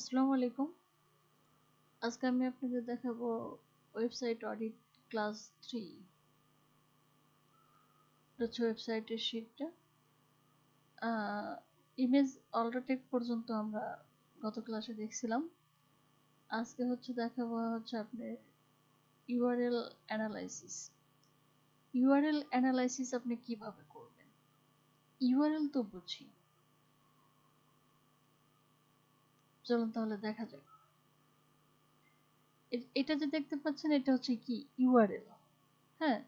আসসালামু আলাইকুম। আজকে আমি আপনাদের দেখাবো ওয়েবসাইট অডিট ক্লাস থ্রি। হচ্ছে ওয়েবসাইটের শিটটা। ইমেজ অলরাটেক পর্যন্ত আমরা গত ক্লাসে দেখছিলাম। আজকে হচ্ছে দেখাবো হচ্ছে আপনার ইউআরএল অ্যানালাইসিস। ইউআরএল অ্যানালাইসিস আপনি কীভাবে করবেন? ইউআরএল তো বুঝি। চলুন তাহলে দেখা যাক। এটা যে দেখতে পাচ্ছেন, এটা হচ্ছে কি? ইউআরএল হ্যাঁ?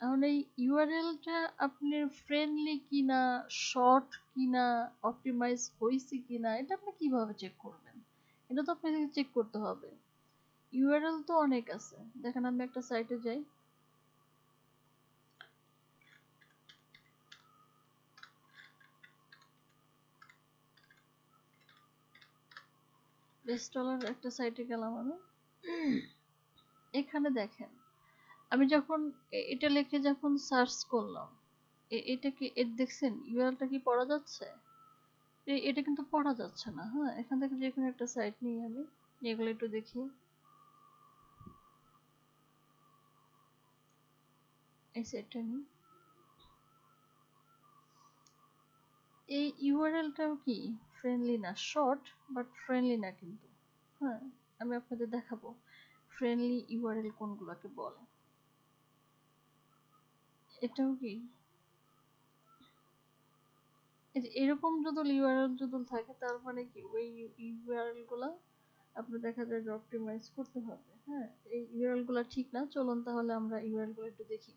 এখন এই ইউআরএলটা আপনার ফ্রেন্ডলি কিনা শর্ট কিনা অপটিমাইজ হয়েছে কিনা, এটা আপনি কীভাবে চেক করবেন? এটা তো আপনাকে চেক করতে হবে। ইউআরএল তো অনেক আছে। দেখেন আমি একটা সাইটে যাই। বেস্টলার একটা সাইটে গেলাম আমি। এখানে দেখেন আমি যখন এটা লিখে যখন সার্চ করলাম এটা কি এর দেখছেন ইউআরএলটা কি পড়া যাচ্ছে? এটা কিন্তু পড়া যাচ্ছে না হ্যাঁ? এখান থেকে যে কোনো একটা সাইট নিয়ে আমি এগুলো একটু দেখি। এই সাইটটা নিই এই ইউআরএলটাও কি? ফ্রেন্ডলি না শর্ট বাট ফ্রেন্ডলি না কিন্তু। হ্যাঁ আমি আপনাদের দেখাবো ফ্রেন্ডলি ইউআরএল কোনগুলোকে বলে। এটাও কি? এরকম যদি ইউআরএল যদি থাকে, তার মানে কি? ওই ইউআরএলগুলা আপনি দেখা যায় অপটিমাইজ করতে হবে। হ্যাঁ এই ইউআরএলগুলা ঠিক না, চলুন তাহলে আমরা ইউআরএলগুলো একটু দেখি।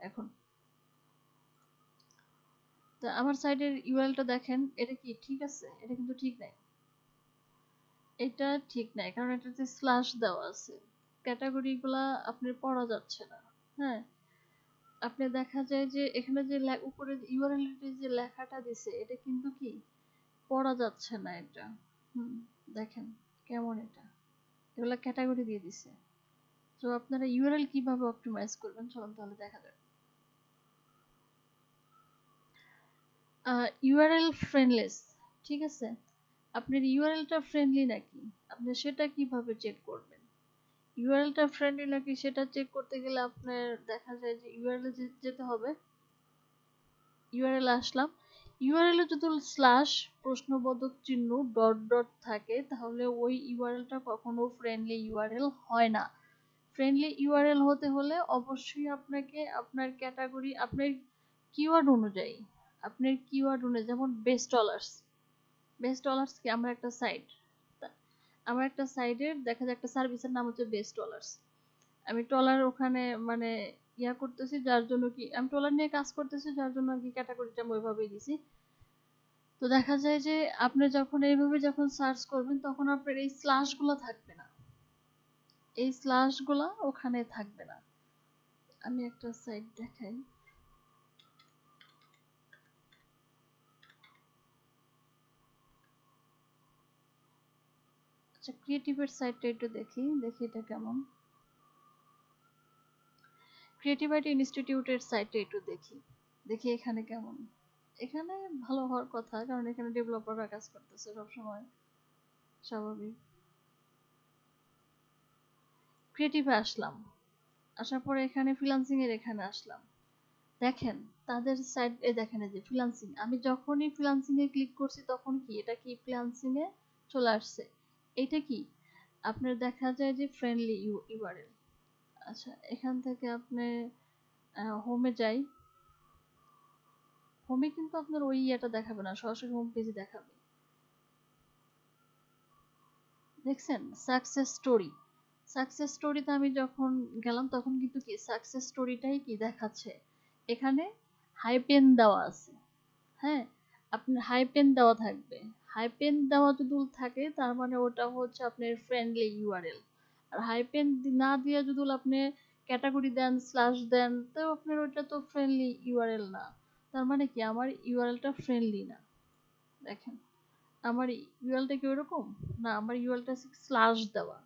এখন তা আমার সাইডের ইউআরএলটা দেখেন, এটা কি ঠিক আছে? এটা কিন্তু ঠিক নাই। এটা ঠিক নাই, কারণ এটাতে স্ল্যাশ দেওয়া আছে ক্যাটাগরিগুলা আপনার পড়া যাচ্ছে না হ্যাঁ? আপনি দেখা যায় যে এখানে যে উপরে ইউআরএল যে লেখাটা দিছে, এটা কিন্তু কি পড়া যাচ্ছে না এটা। হুম, দেখেন কেমন এটা। এগুলা ক্যাটাগরি দিয়ে দিছে। তো আপনারা ইউআরএল কীভাবে অপটিমাইজ করবেন, চলুন তাহলে দেখা যাক। ইউআরএল ফ্রেন্ডলেস ঠিক আছে? আপনার ইউআরএলটা ফ্রেন্ডলি নাকি? আপনি সেটা কীভাবে চেক করবেন? ইউআরএলটা ফ্রেন্ডলি নাকি সেটা চেক করতে গেলে আপনার দেখা যায় যে ইউআরএল যেতে হবে। ইউআরএল আসলাম। ইউআরএল যদি স্ল্যাশ প্রশ্নবোধক চিহ্ন ডট ডট থাকে, তাহলে ওই ইউআরএলটা কখনো ফ্রেন্ডলি ইউআরএল হয় না। ফ্রেন্ডলি ইউআরএল হতে হলে অবশ্যই আপনাকে আপনার ক্যাটাগরি আপনার কিওয়ার্ড অনুযায়ী আপনার কিওয়ার্ড অনুযায়ী যেমন বেস্ট ডলার্স বেস্ট ডলার্স কি? আমার একটা সাইট আমার একটা সাইডের দেখা যায় একটা সার্ভিসের নাম হচ্ছে বেস্ট ডলার্স আমি টলার ওখানে মানে ইয়া করতেছি, যার জন্য কি, আমি টলার নিয়ে কাজ করতেছি, যার জন্য আর কি ক্যাটাগরিটা আমি ওইভাবেই দিছি। তো দেখা যায় যে আপনি যখন এইভাবে যখন সার্চ করবেন, তখন আপনার এই স্ল্যাশগুলো থাকবে না। এই স্ল্যাশগুলো ওখানে থাকবে না। আমি একটা সাইট দেখাই। আচ্ছা ক্রিয়েটিভের সাইটটা একটু দেখি দেখি এটা কেমন। ক্রিয়েটিভ আইটি ইনস্টিটিউটের সাইটটা একটু দেখি দেখি এখানে কেমন। এখানে ভালো হওয়ার কথা, কারণ এখানে ডেভেলপাররা কাজ করতেছে সবসময়, স্বাভাবিক। ক্রিয়েটিভে আসলাম, আসার পরে এখানে ফ্রিলান্সিং এর এখানে আসলাম। দেখেন, তাদের সাইট এ দেখেন যে ফ্রিলান্সিং আমি যখনই ফ্রিলান্সিং এ ক্লিক করছি তখন কি, এটা কি ফ্রিলান্সিং এ চলে আসছে? এটা কি? আপনার দেখা যায় যে ফ্রেন্ডলি ইউ ইউআরএল আচ্ছা এখান থেকে আপনি হোমে যাই। হোমে কিন্তু আপনার ওই ইয়েটা দেখাবে না, সরাসরি হোম পেজে দেখাবে। দেখছেন? সাকসেস স্টোরি সাকসেস স্টোরিতে আমি যখন গেলাম, তখন কিন্তু কি সাকসেস স্টোরিটাই কি দেখাচ্ছে? এখানে হাই পেন দেওয়া আছে। হ্যাঁ আপনার হাই পেন দেওয়া থাকবে। হাই পেন দেওয়া যদি থাকে, তার মানে ওটা হচ্ছে আপনার ফ্রেন্ডলি ইউআরএল আর হাই পেন না দিয়ে যদি আপনি ক্যাটাগরি দেন স্ল্যাশ দেন, তো আপনার ওটা তো ফ্রেন্ডলি ইউআরএল না। তার মানে কি, আমার ইউআরএলটা ফ্রেন্ডলি না। দেখেন, আমার ইউআরএলটা কি ওরকম? না, আমার ইউআরএলটা স্ল্যাশ দেওয়া।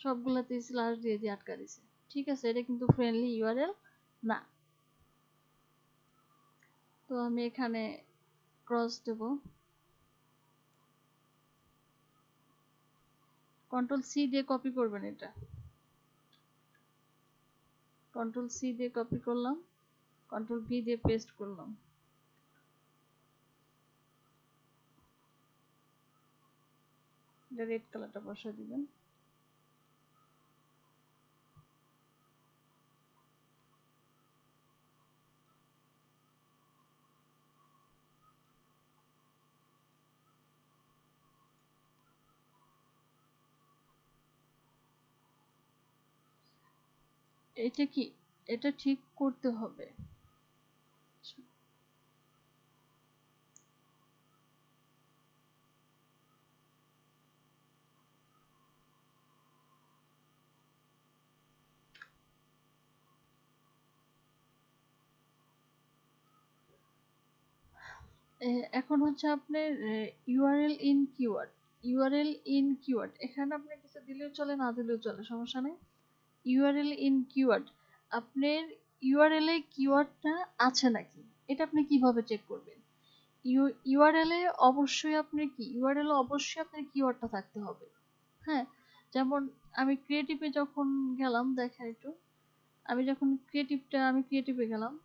সবগুলোতে স্ল্যাশ দিয়ে দিয়ে আটকা দিছে। ঠিক আছে, এটা কিন্তু ফ্রেন্ডলি ইউআরএল না। তো আমি এখানে ক্রস দেব। কন্ট্রোল সি দিয়ে কপি করবেন এটা। কন্ট্রোল সি দিয়ে কপি করলাম। কন্ট্রোল ভি দিয়ে পেস্ট করলাম। এটা রেড কালারটা বসা দিবেন। এটা কি, এটা ঠিক করতে হবে। এখন হচ্ছে আপনার URL in keyword URL in keyword এখানে আপনি কিছু দিলেও চলে, না দিলেও চলে, সমস্যা নেই। ইউআরএল ইন কিওয়ার্ড আপনার ইউআরএল এ কিওয়ার্ডটা আছে নাকি? এটা আপনি কীভাবে চেক করবেন? ইউআরএল এ অবশ্যই আপনি কি? ইউআরএল অবশ্যই আপনার কিওয়ার্ডটা থাকতে হবে। হ্যাঁ? যেমন আমি ক্রিয়েটিভে যখন গেলাম দেখা একটু। আমি যখন ক্রিয়েটিভটা আমি ক্রিয়েটিভে গেলাম।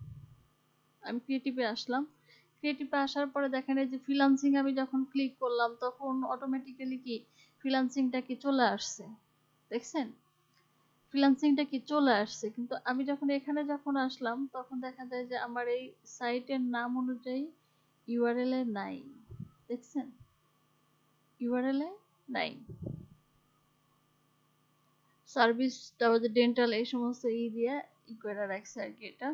আমি ক্রিয়েটিভে আসলাম। ক্রিয়েটিভে আসার পরে দেখেন এই যে ফ্রিলান্সিং আমি যখন ক্লিক করলাম, তখন অটোমেটিক্যালি কি? ফ্রিলান্সিংটা কি চলে আসছে। দেখছেন? ফ্রিল্যান্সিংটা কি চলে আসছে? কিন্তু আমি যখন এখানে যখন আসলাম, তখন দেখা যায় যে আমার এই সাইটের নাম অনুযায়ী ইউআরএল এ নাই। দেখছেন? ইউআরএল এ নাই। সার্ভিস তারপর ডেন্টাল এই সমস্ত ই দিয়ে ই করে রাখছে আর কি এটা।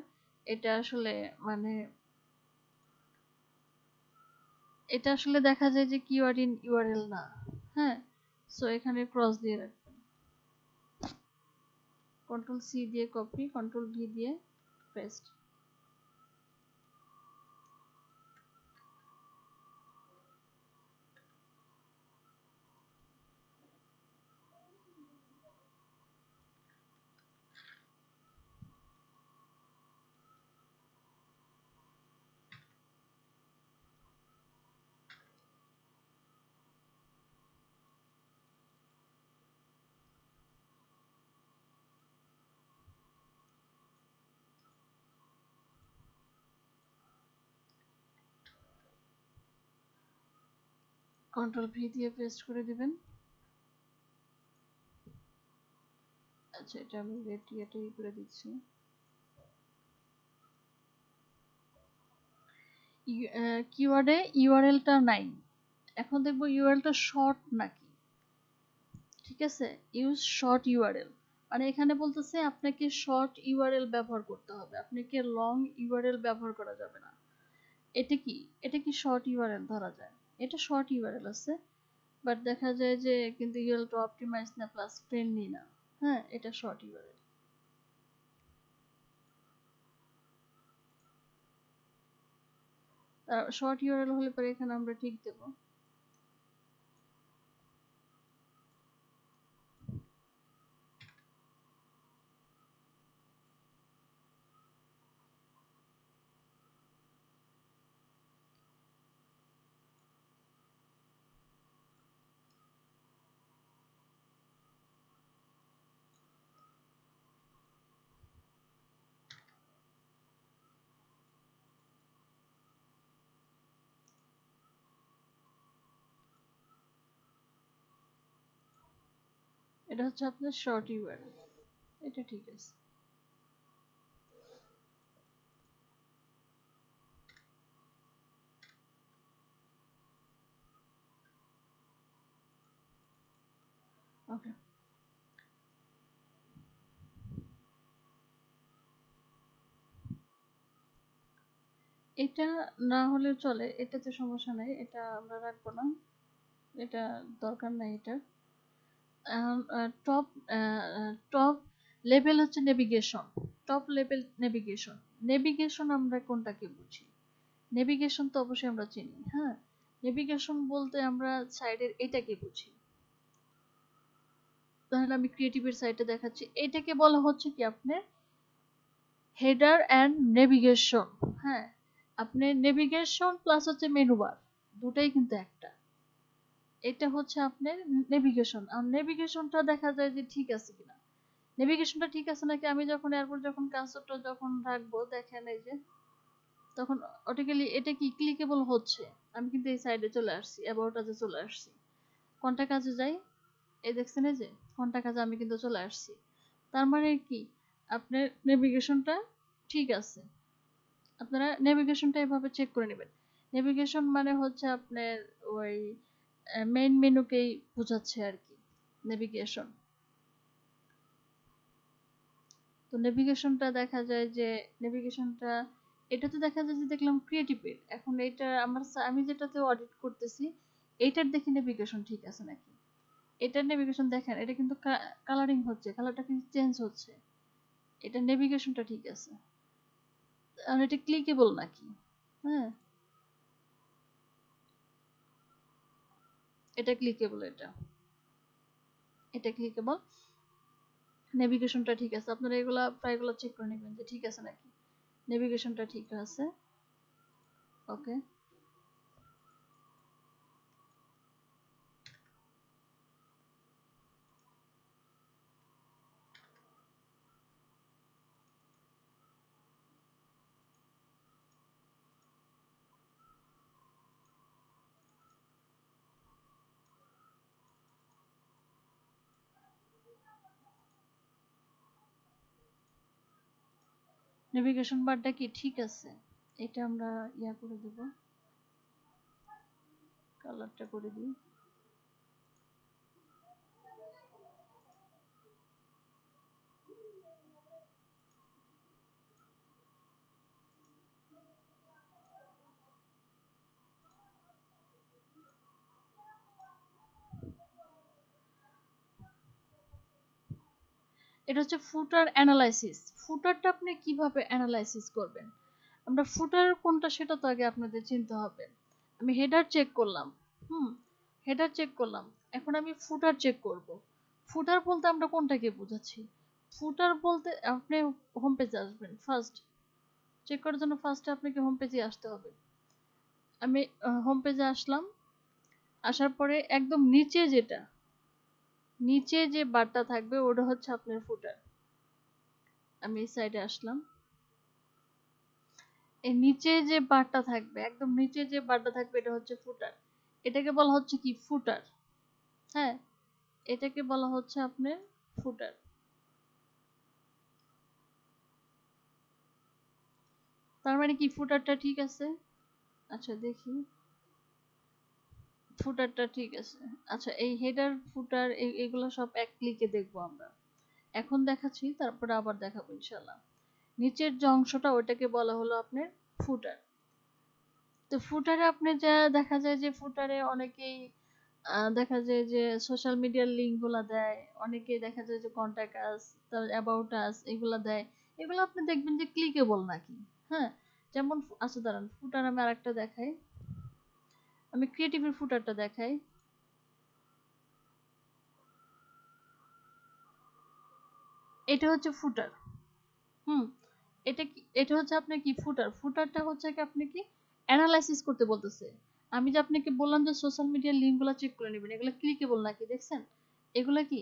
এটা আসলে মানে এটা আসলে দেখা যায় যে কিওয়ার্ড ইন ইউআরএল না। হ্যাঁ? সো এখানে ক্রস দিয়ে রাখবে কন্ট্রোল সি দিয়ে কপি কন্ট্রোল ভি দিয়ে পেস্ট কন্ট্রোল ভি দিয়ে পেস্ট করে দিবেন। আচ্ছা এটা আমি রেড ইয়েটা ই করে দিচ্ছি। কিওয়ার্ডে ইউআরএলটা নাই। এখন দেখব ইউআরএলটা শর্ট নাকি? ঠিক আছে? ইউজ শর্ট ইউআরএল মানে এখানে বলতেছে আপনাকে শর্ট ইউআরএল ব্যবহার করতে হবে। আপনাকে লং ইউআরএল ব্যবহার করা যাবে না। এটা কি? এটা কি শর্ট ইউআরএল ধরা যায়? এটা শর্ট ইউআরএল আছে বাট দেখা যায় যে কিন্তু ইউআরএল টু অপটিমাইজ না প্লাস ফ্রেন্ডলি না। হ্যাঁ এটা শর্ট ইউআরএল শর্ট ইউআরএল হলে পরে এখানে আমরা ঠিক দেবো। এটা হচ্ছে আপনার শর্ট ইউআরএল এটা ঠিক আছে। এটা না হলেও চলে, এটাতে সমস্যা নাই, এটা আমরা রাখব না। এটা দরকার নাই এটা টপ টপ লেভেল হচ্ছে navigation top level navigation navigation আমরা কোনটাকে বুঝি? নেভিগেশন তো অবশ্যই আমরা চিনি হ্যাঁ? নেভিগেশন বলতে আমরা সাইডের এটাকে বুঝি। তাহলে আমি ক্রিয়েটিভের সাইটে দেখাচ্ছি। এটাকে বলা হচ্ছে কি আপনার? হেডার অ্যান্ড নেভিগেশন হ্যাঁ? আপনি নেভিগেশন প্লাস হচ্ছে মেনু বার দুটাই কিন্তু একটা। এটা হচ্ছে আপনার নেভিগেশন আর নেভিগেশনটা দেখা যায় যে ঠিক আছে কিনা? নেভিগেশনটা ঠিক আছে নাকি? আমি যখন এয়ারপোর্ট যখন কাজটা যখন রাখব, দেখেন এই যে, তখন অটোমেটিক্যালি এটা কি ক্লিকেবল হচ্ছে? আমি কিন্তু এই সাইডে চলে আসছি অ্যাবাউট আজে চলে আসছি। কোনটা কাজে যাই? এই দেখছেন এই যে, কোনটা কাজে আমি কিন্তু চলে আসছি। তার মানে কি? আপনার নেভিগেশনটা ঠিক আছে। আপনারা নেভিগেশনটা এভাবে চেক করে নেবেন। নেভিগেশন মানে হচ্ছে আপনার ওই মেইন মেনুকেই বোঝাচ্ছে আর কি নেভিগেশন তো নেভিগেশনটা দেখা যায় যে নেভিগেশনটা এটা তো দেখা যায় যে দেখলাম ক্রিয়েটিভের এখন এটা আমার আমি যেটাতে অডিট করতেছি, এইটার দেখি নেভিগেশন ঠিক আছে নাকি? এটার নেভিগেশন দেখেন, এটা কিন্তু কালারিং হচ্ছে কালারটা কিন্তু চেঞ্জ হচ্ছে। এটা নেভিগেশনটা ঠিক আছে। আর এটা ক্লিকেবল নাকি? হ্যাঁ। এটা ক্লিকেবল এটা। এটা ক্লিকেবল নেভিগেশনটা ঠিক আছে। আপনারা এগুলা প্রায়গুলো চেক করে নেবেন যে ঠিক আছে নাকি? নেভিগেশনটা ঠিক আছে। ওকে নেভিগেশন বারটা কি ঠিক আছে? এটা আমরা ইয়া করে দেব। কালারটা করে দিই। এটা হচ্ছে ফুটার অ্যানালাইসিস। ফুটারটা আপনি কীভাবে অ্যানালাইসিস করবেন? আমরা ফুটার কোনটা সেটা তো আগে আপনাদের চিনতে হবে। আমি হেডার চেক করলাম। হুম, হেডার চেক করলাম। এখন আমি ফুটার চেক করব। ফুটার বলতে আমরা কোনটাকে বোঝাচ্ছি? ফুটার বলতে আপনি হোম পেজে আসবেন ফার্স্ট চেক করার জন্য ফার্স্টে আপনাকে হোম পেজে আসতে হবে। আমি হোম পেজে আসলাম। আসার পরে একদম নিচে যেটা নিচে যে বারটা থাকবে, ওটা হচ্ছে আপনার ফুটার আমি এই সাইডে আসলাম। এই নিচে যে বারটা থাকবে, একদম নিচে যে বারটা থাকবে, এটা হচ্ছে ফুটার এটাকে বলা হচ্ছে কি? ফুটার হ্যাঁ এটাকে বলা হচ্ছে আপনার ফুটার তার মানে কি? ফুটারটা ঠিক আছে? আচ্ছা দেখি। ফুটারটা ঠিক আছে। আচ্ছা এই হেডার ফুটার এগুলো সব এক ক্লিকে দেখব আমরা। এখন দেখাচ্ছি, তারপরে আবার দেখাবো ইনশাল্লাহ নিচের যে অংশটা, ওইটাকে বলা হলো আপনার ফুটার তো ফুটারে আপনি যা দেখা যায় যে ফুটারে অনেকেই দেখা যায় যে সোশ্যাল মিডিয়ার লিঙ্কগুলো দেয়, অনেকেই দেখা যায় যে কন্ট্যাক্ট আস তার অ্যাবাউট আস এগুলো দেয়। এগুলো আপনি দেখবেন যে ক্লিকেবল নাকি? হ্যাঁ? যেমন আচ্ছা দাঁড়ান ফুটার আমি আরেকটা দেখাই। আমি ক্রিয়েটিভের ফুটারটা দেখাই। এটা হচ্ছে ফুটার হুম, এটা কি, এটা হচ্ছে আপনার কি ফুটার ফুটারটা হচ্ছে কি আপনি কি অ্যানালাইসিস করতে বলতেছে। আমি যে আপনাকে বললাম যে সোশ্যাল মিডিয়ার লিঙ্কগুলো চেক করে নেবেন, এগুলো ক্লিকেবল নাকি, দেখছেন? এগুলা কি?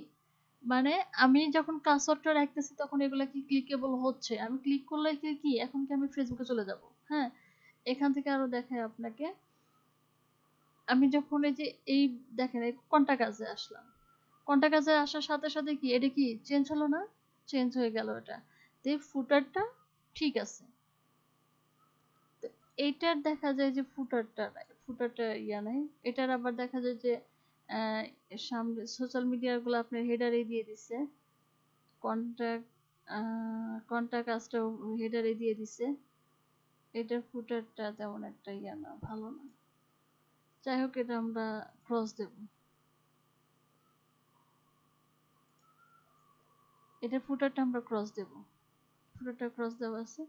মানে আমি যখন কার্সরটা রাখতেছি তখন এগুলা কি ক্লিকেবল হচ্ছে? আমি ক্লিক করলে কি এখন কি আমি ফেসবুকে চলে যাব? হ্যাঁ এখান থেকে আরও দেখাই আপনাকে। আমি যখন এই যে, এই দেখেন, এই কন্টা কাজে আসলাম? কন্টা কাজে আসার সাথে সাথে কি, এটা কি চেঞ্জ হলো না? চেঞ্জ হয়ে গেল এটা। তো ফুটারটা ঠিক আছে। এইটার দেখা যায় যে ফুটারটা ফুটারটা ইয়া নাই। এটার আবার দেখা যায় যে সামনে সোশ্যাল মিডিয়ারগুলো আপনার হেডারে দিয়ে দিছে। কন্ট্যাক্ট কন্ট্যাক্ট কাজটাও হেডারে দিয়ে দিছে। এটার ফুটারটা তেমন একটা ইয়া না, ভালো না। যাই হোক, এটা আমরা ক্রস দেব। এটা ফুটারটা আমরা ক্রস দেব। ফুটারটা ক্রস দেওয়া আছে।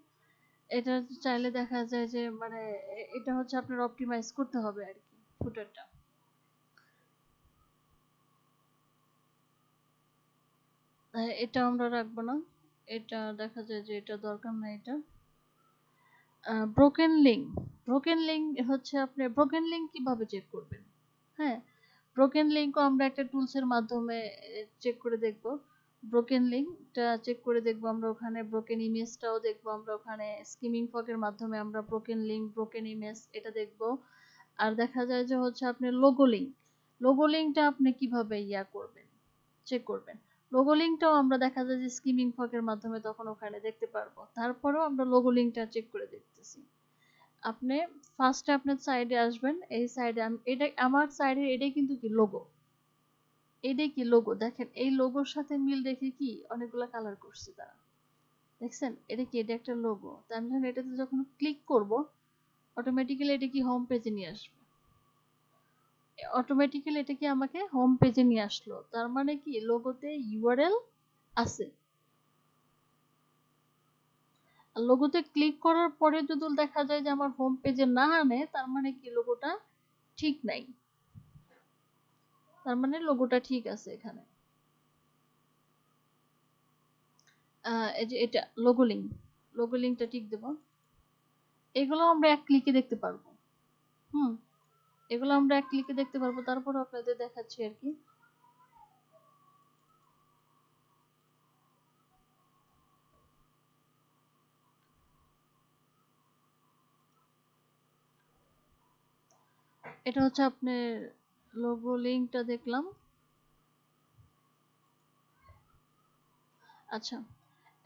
এটা চাইলে দেখা যায় যে মানে এটা হচ্ছে আপনার অপটিমাইজ করতে হবে আর কি ফুটারটা এটা আমরা রাখব না। এটা দেখা যায় যে এটা দরকার না এটা। ব্রোকেন লিঙ্ক ব্রোকেন লিঙ্ক হচ্ছে আপনি ব্রোকেন লিঙ্ক কীভাবে চেক করবেন? হ্যাঁ ব্রোকেন লিঙ্কও আমরা একটা টুলসের মাধ্যমে চেক করে দেখব। ব্রোকেন লিঙ্কটা চেক করে দেখব আমরা ওখানে ব্রোকেন ইমেজটাও দেখব আমরা ওখানে স্কিমিং ফকের মাধ্যমে আমরা ব্রোকেন লিঙ্ক ব্রোকেন ইমেজ এটা দেখব। আর দেখা যায় যে হচ্ছে আপনি লোগো লিঙ্ক লোগো লিঙ্কটা আপনি কীভাবে ইয়া করবেন চেক করবেন। লোগো লিঙ্কটাও আমরা দেখা যায় যে স্কিমিং ফকের মাধ্যমে তখন ওখানে দেখতে পারব। তারপরেও আমরা লোগো লিঙ্কটা চেক করে দেখতেছি। আপনি ফার্স্টে আপনার সাইডে আসবেন, এই সাইডে এটা আমার সাইডে এটাই কিন্তু কি লোগো এটাই কি লোগো দেখেন, এই লোগোর সাথে মিল রেখে কি অনেকগুলো কালার করছে তারা। দেখছেন? এটা কি? এটা একটা লোগো তা আমি এটাতে যখন ক্লিক করব অটোমেটিক্যালি এটা কি হোম পেজে নিয়ে আসবে। অটোমেটিক্যালি এটা কি আমাকে হোম পেজে নিয়ে আসলো? তার মানে কি লোগোতে ইউআরএল আছে। লোগোতে ক্লিক করার পরে যদি দেখা যায় যে আমার হোম পেজে না আনে, তার মানে কি লোগোটা ঠিক নাই। তার মানে লোগোটা ঠিক আছে এখানে। এই এটা লোগো লিঙ্ক লোগো লিঙ্কটা ঠিক দেব। এগুলো আমরা এক ক্লিকে দেখতে পারব। হুম। এগুলো আমরা এক ক্লিকে দেখতে পারব তারপর আপনাদের দেখাচ্ছি আর কি। এটা হচ্ছে আপনার লোগো লিঙ্কটা দেখলাম। আচ্ছা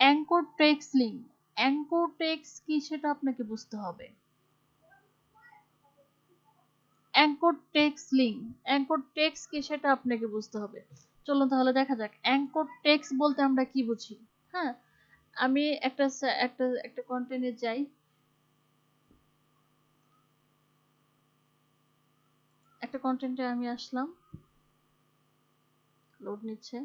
anchor text link anchor text কি সেটা আপনাকে বুঝতে হবে। Anchor text link anchor text কি সেটা আপনাকে বুঝতে হবে। চলুন তাহলে দেখা যাক। অ্যাঙ্কর টেক্স বলতে আমরা কি বুঝি? হ্যাঁ আমি একটা একটা একটা কন্টেন্টে যাই। একটা কন্টেন্টে আমি আসলাম। লোড নিচ্ছে।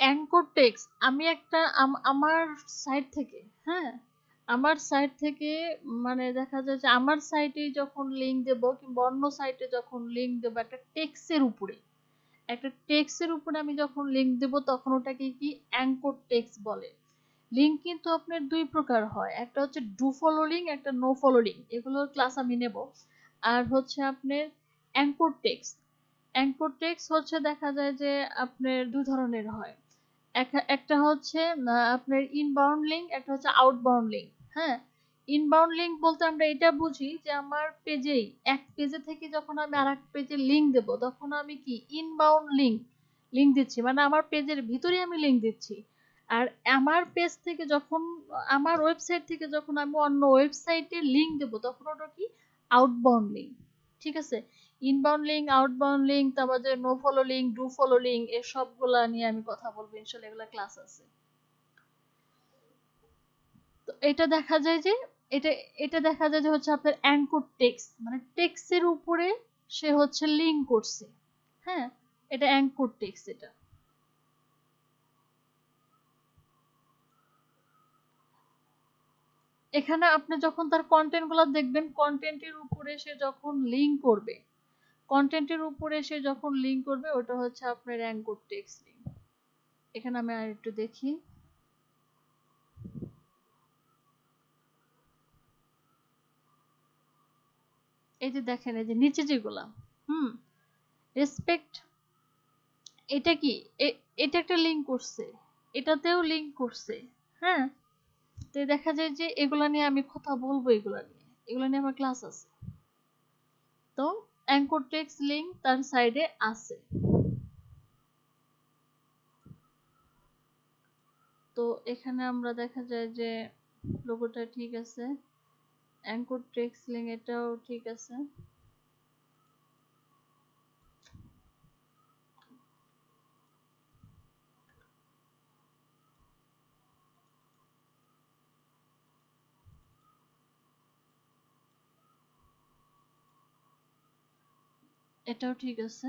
অ্যাঙ্কর টেক্স, আমি একটা আমার সাইট থেকে হ্যাঁ আমার সাইট থেকে মানে দেখা যায় যে আমার সাইটে যখন লিঙ্ক দেব কিংবা অন্য সাইটে যখন লিঙ্ক দেব একটা টেক্সের উপরে, একটা টেক্সের উপরে আমি যখন লিঙ্ক দেব তখন ওটাকে কি অ্যাঙ্কর টেক্স বলে। লিঙ্ক কিন্তু আপনার দুই প্রকার হয়, একটা হচ্ছে ডু ফলো লিঙ্ক একটা নো ফলো লিঙ্ক এগুলোর ক্লাস আমি নেব। আর হচ্ছে আপনার অ্যাঙ্কর টেক্স অ্যাঙ্কর টেক্স হচ্ছে দেখা যায় যে আপনার দু ধরনের হয়। একটা হচ্ছে আপনার ইনবাউন্ড লিঙ্ক একটা হচ্ছে আউটবাউন্ড লিঙ্ক হ্যাঁ? ইনবাউন্ড লিঙ্ক বলতে আমরা এটা বুঝি যে আমার পেজেই, এক পেজে থেকে যখন আমি আর এক পেজে লিঙ্ক দেব, তখন আমি কি? ইনবাউন্ড লিঙ্ক লিঙ্ক দিচ্ছি। মানে আমার পেজের ভিতরে আমি লিঙ্ক দিচ্ছি। আর আমার পেজ থেকে যখন, আমার ওয়েবসাইট থেকে যখন আমি অন্য ওয়েবসাইটে লিঙ্ক দেব, তখন ওটা কি? আউটবাউন্ড লিঙ্ক ঠিক আছে? ইনবাউন্ড লিঙ্ক আউটবাউন্ড লিঙ্ক তারপর যে no follow link do follow link এর সবগুলা নিয়ে আমি কথা বলব, ইনশাল্লাহ এগুলা ক্লাস আছে। তো এটা দেখা যায় যে, এটা এটা দেখা যায় যে হচ্ছে আপনার অ্যাঙ্কর টেক্স মানে টেক্সের উপরে সে হচ্ছে লিঙ্ক করছে। হ্যাঁ? এটা অ্যাঙ্কর টেক্স এটা। এখানে আপনি যখন তার কন্টেন্টগুলো দেখবেন কন্টেন্টের উপরে সে যখন লিঙ্ক করবে কন্টেন্টের উপরে সে যখন লিঙ্ক করবে, ওটা হচ্ছে আপনার অ্যাঙ্কর টেক্সট লিঙ্ক এখানে আমি আর একটু দেখি। এই যে দেখেন, এই যে নিচে যেগুলা, হুম? রেসপেক্ট এটা কি? এটা একটা লিঙ্ক করছে। এটাতেও লিঙ্ক করছে হ্যাঁ? তো দেখা যায় যে এগুলা নিয়ে আমি কথা বলব এগুলা নিয়ে। এগুলা নিয়ে আমার ক্লাস আছে। তো অ্যাঙ্কর টেক্স লিঙ্ক তার সাইডে আছে। তো এখানে আমরা দেখা যায় যে লোগোটা ঠিক আছে, অ্যাঙ্কর টেক্স লিঙ্ক এটাও ঠিক আছে। এটাও ঠিক আছে।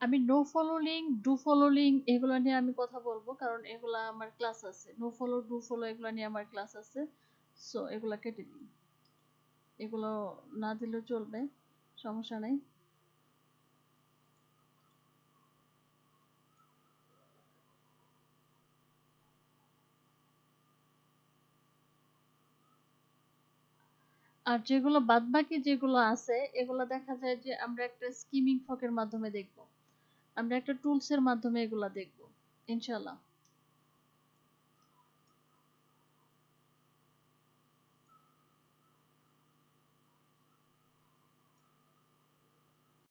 আমি নো ফলোলিং ডু ফলোলিং এগুলো নিয়ে আমি কথা বলব, কারণ এগুলা আমার ক্লাস আছে। নো ফলো ডু ফলো এগুলো নিয়ে আমার ক্লাস আছে। সো এগুলা কেটে দিন এগুলো না দিলেও চলবে, সমস্যা নেই। আর যেগুলো বাদ বাকি যেগুলো আছে, এগুলো দেখা যায় যে আমরা একটা স্কিমিং ফকের মাধ্যমে দেখব। আমরা একটা টুলসের মাধ্যমে এগুলা দেখব ইনশাল্লাহ